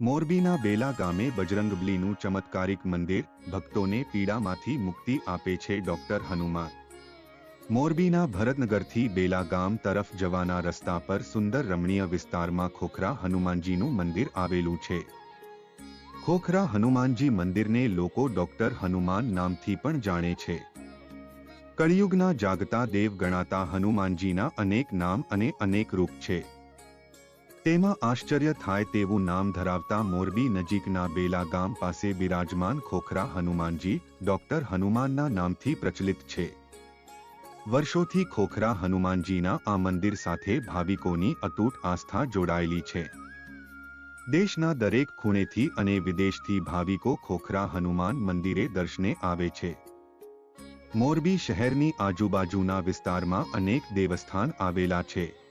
મોરબીના બેલા ગામે બજરંગબલીનું ચમત્કારિક મંદિર ભક્તોને પીડામાંથી મુક્તિ આપે છે ડોક્ટર હનુમાન. મોરબીના ભરતનગરથી બેલા ગામ તરફ જવાના રસ્તા પર સુંદર રમણીય વિસ્તારમાં ખોખરા હનુમાનજીનું મંદિર આવેલું છે. ખોખરા હનુમાનજી મંદિરને લોકો ડોક્ટર હનુમાન નામથી પણ જાણે છે. કળિયુગના જાગતા દેવ ગણાતા હનુમાનજીના અનેક નામ અને અનેક રૂપ છે. તેમાં આશ્ચર્ય થાય તેવું નામ ધરાવતા મોરબી નજીકના બેલા ગામ પાસે બિરાજમાન ખોખરા હનુમાનજી, ડોક્ટર હનુમાનના નામથી પ્રચલિત છે. વર્ષોથી ખોખરા હનુમાનજીના આ મંદિર સાથે ભાવિકોની અતૂટ આસ્થા જોડાયેલી છે. દેશના દરેક ખૂણેથી અને વિદેશથી ભાવિકો ખોખરા હનુમાન મંદિરે દર્શને આવે છે. મોરબી શહેરની આજુબાજુના વિસ્તારમાં અનેક દેવસ્થાન આવેલા છે.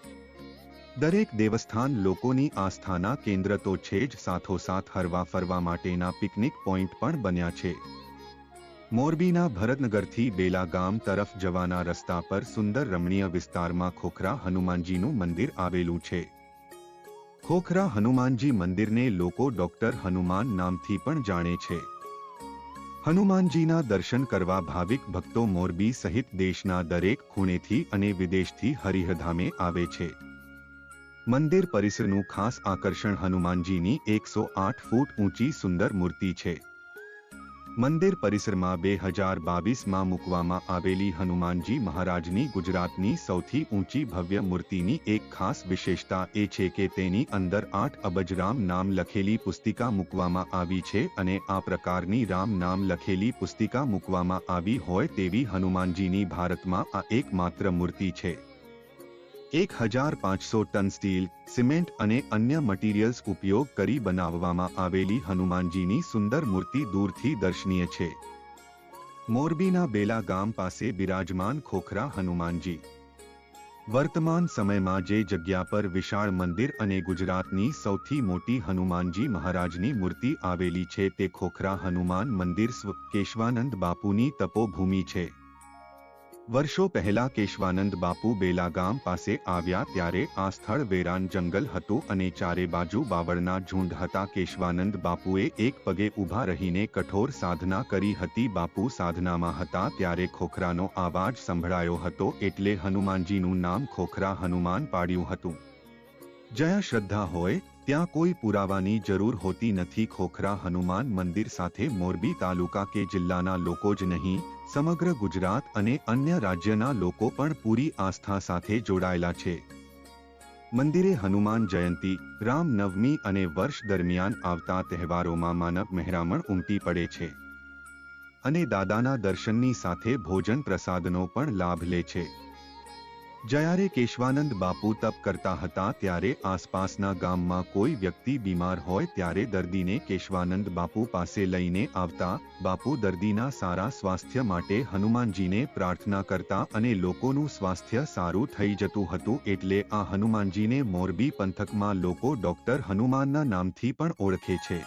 દરેક દેવસ્થાન લોકોની આસ્થાના કેન્દ્ર તો છે જ સાથોસાથ હરવા ફરવા માટેના પિકનિક પોઈન્ટ પણ બન્યા છે. મોરબીના ભરતનગરથી બેલા ગામ તરફ જવાના રસ્તા પર સુંદર રમણીય વિસ્તારમાં ખોખરા હનુમાનજીનું મંદિર આવેલું છે. ખોખરા હનુમાનજી મંદિરને લોકો ડોક્ટર હનુમાન નામથી પણ જાણે છે. હનુમાનજીના દર્શન કરવા ભાવિક ભક્તો મોરબી સહિત દેશના દરેક ખૂણેથી અને વિદેશથી હરિહધામે આવે છે. મંદિર પરિસરનું ખાસ આકર્ષણ હનુમાનજીની એકસો આઠ ફૂટ ઊંચી સુંદર મૂર્તિ છે. મંદિર પરિસરમાં બે હજાર બાવીસમાં મૂકવામાં આવેલી હનુમાનજી મહારાજની ગુજરાતની સૌથી ઊંચી ભવ્ય મૂર્તિની એક ખાસ વિશેષતા એ છે કે તેની અંદર આઠ અબજ રામ નામ લખેલી પુસ્તિકા મૂકવામાં આવી છે અને આ પ્રકારની રામ નામ લખેલી પુસ્તિકા મૂકવામાં આવી હોય તેવી હનુમાનજીની ભારતમાં આ એકમાત્ર મૂર્તિ છે. એક હજાર પાંચસો ટન સ્ટીલ, સિમેન્ટ અને અન્ય મટીરિયલ્સ ઉપયોગ કરી બનાવવામાં આવેલી હનુમાનજીની સુંદર મૂર્તિ દૂરથી દર્શનીય છે. મોરબીના બેલા ગામ પાસે બિરાજમાન ખોખરા હનુમાનજી. વર્તમાન સમયમાં જે જગ્યા પર વિશાળ મંદિર અને ગુજરાતની સૌથી મોટી હનુમાનજી મહારાજની મૂર્તિ આવેલી છે તે ખોખરા હનુમાન મંદિર સ્વ કેશવાનંદ બાપુની તપોભૂમિ છે. વર્ષો પહેલા કેશવાનંદ બાપુ બેલા ગામ પાસે આવ્યા ત્યારે આ સ્થળ વેરાન જંગલ હતું અને ચારે બાજુ બાવળના ઝુંડ હતા. કેશવાનંદ બાપુએ એક પગે ઊભા રહીને કઠોર સાધના કરી હતી. બાપુ સાધનામાં હતા ત્યારે ખોખરાનો અવાજ સંભળાયો હતો એટલે હનુમાનજીનું નામ ખોખરા હનુમાન પાડ્યું હતું. જયા શ્રદ્ધા હોય ત્યાં કોઈ પુરાવાની જરૂર હોતી નથી. ખોખરા હનુમાન મંદિર સાથે મોરબી તાલુકા કે જિલ્લાના લોકો જ નહીં સમગ્ર ગુજરાત અને અન્ય રાજ્યના લોકો પણ પૂરી આસ્થા સાથે જોડાયેલા છે. મંદિરે હનુમાન જયંતી રામ નવમી અને વર્ષ દરમિયાન આવતા તહેવારોમાં માનવ મહેરામણ ઉમટી પડે છે. અને દાદાના દર્શનની સાથે ભોજન પ્રસાદનો પણ લાભ લે છે. જ્યારે કેશવાનંદ બાપુ તપ કરતા હતા ત્યારે આસપાસના ગામમાં કોઈ વ્યક્તિ બીમાર હોય ત્યારે દર્દીને કેશવાનંદ બાપુ પાસે લઈને આવતા બાપુ દર્દીના સારા સ્વાસ્થ્ય માટે હનુમાનજીને પ્રાર્થના કરતા અને લોકોનું સ્વાસ્થ્ય સારું થઈ જતું હતું એટલે આ હનુમાનજીને મોરબી પંથકમાં લોકો ડોક્ટર હનુમાનના નામથી પણ ઓળખે છે.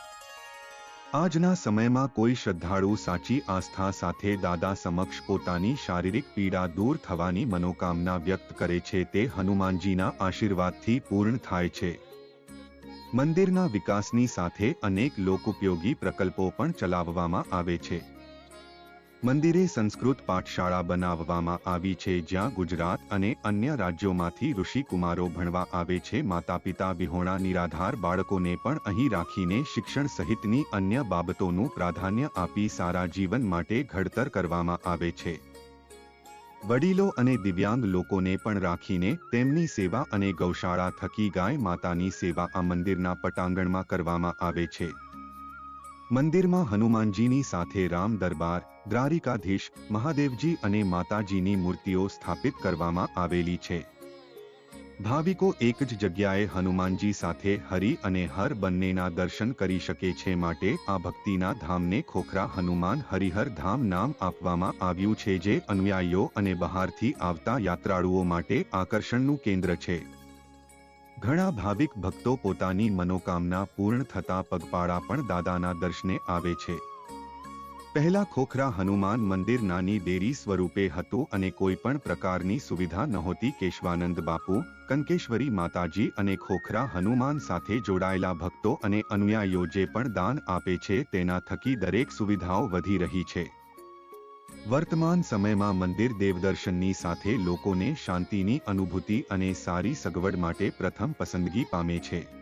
આજના સમયમાં કોઈ શ્રદ્ધાળુ સાચી આસ્થા સાથે દાદા સમક્ષ પોતાની શારીરિક પીડા દૂર થવાની મનોકામના વ્યક્ત કરે છે તે હનુમાનજીના આશીર્વાદથી પૂર્ણ થાય છે. મંદિરના વિકાસની સાથે અનેક લોકોપયોગી પ્રકલ્પો પણ ચલાવવામાં આવે છે. મંદિરે સંસ્કૃત પાઠશાળા બનાવવામાં આવી છે જ્યાં ગુજરાત અને અન્ય રાજ્યોમાંથી ઋષિકુમારો ભણવા આવે છે. માતા પિતા વિહોણા નિરાધાર બાળકોને પણ અહીં રાખીને શિક્ષણ સહિતની અન્ય બાબતોનું પ્રાધાન્ય આપી સારા જીવન માટે ઘડતર કરવામાં આવે છે. વડીલો અને દિવ્યાંગ લોકોને પણ રાખીને તેમની સેવા અને ગૌશાળા થકી ગાય માતાની સેવા આ મંદિરના પટાંગણમાં કરવામાં આવે છે. મંદિરમાં હનુમાનજીની સાથે રામ દરબાર દ્વારિકાધીશ મહાદેવજી અને માતાજીની મૂર્તિઓ સ્થાપિત કરવામાં આવેલી છે. ભાવિકો એક જ જગ્યાએ હનુમાનજી સાથે હરિ અને હર બંનેના દર્શન કરી શકે છે માટે આ ભક્તિના ધામને ખોખરા હનુમાન હરિહર ધામ નામ આપવામાં આવ્યું છે જે અનુયાયીઓ અને બહારથી આવતા યાત્રાળુઓ માટે આકર્ષણનું કેન્દ્ર છે. ઘણા ભાવિક ભક્તો પોતાની મનોકામના પૂર્ણ થતા પગપાળા પણ દાદાના દર્શને આવે છે. પહેલા ખોખરા હનુમાન મંદિર નાની દેરી સ્વરૂપે હતું અને કોઈ પણ પ્રકારની સુવિધા નહોતી. કેશવાનંદ બાપુ કંકેશ્વરી માતાજી અને ખોખરા હનુમાન સાથે જોડાયેલા ભક્તો અને અનુયાયીઓ જે પણ દાન આપે છે તેના થકી દરેક સુવિધાઓ વધી રહી છે. વર્તમાન સમયમાં મંદિર દેવદર્શનની સાથે લોકોને શાંતિની અનુભૂતિ અને સારી સગવડ માટે પ્રથમ પસંદગી પામે છે.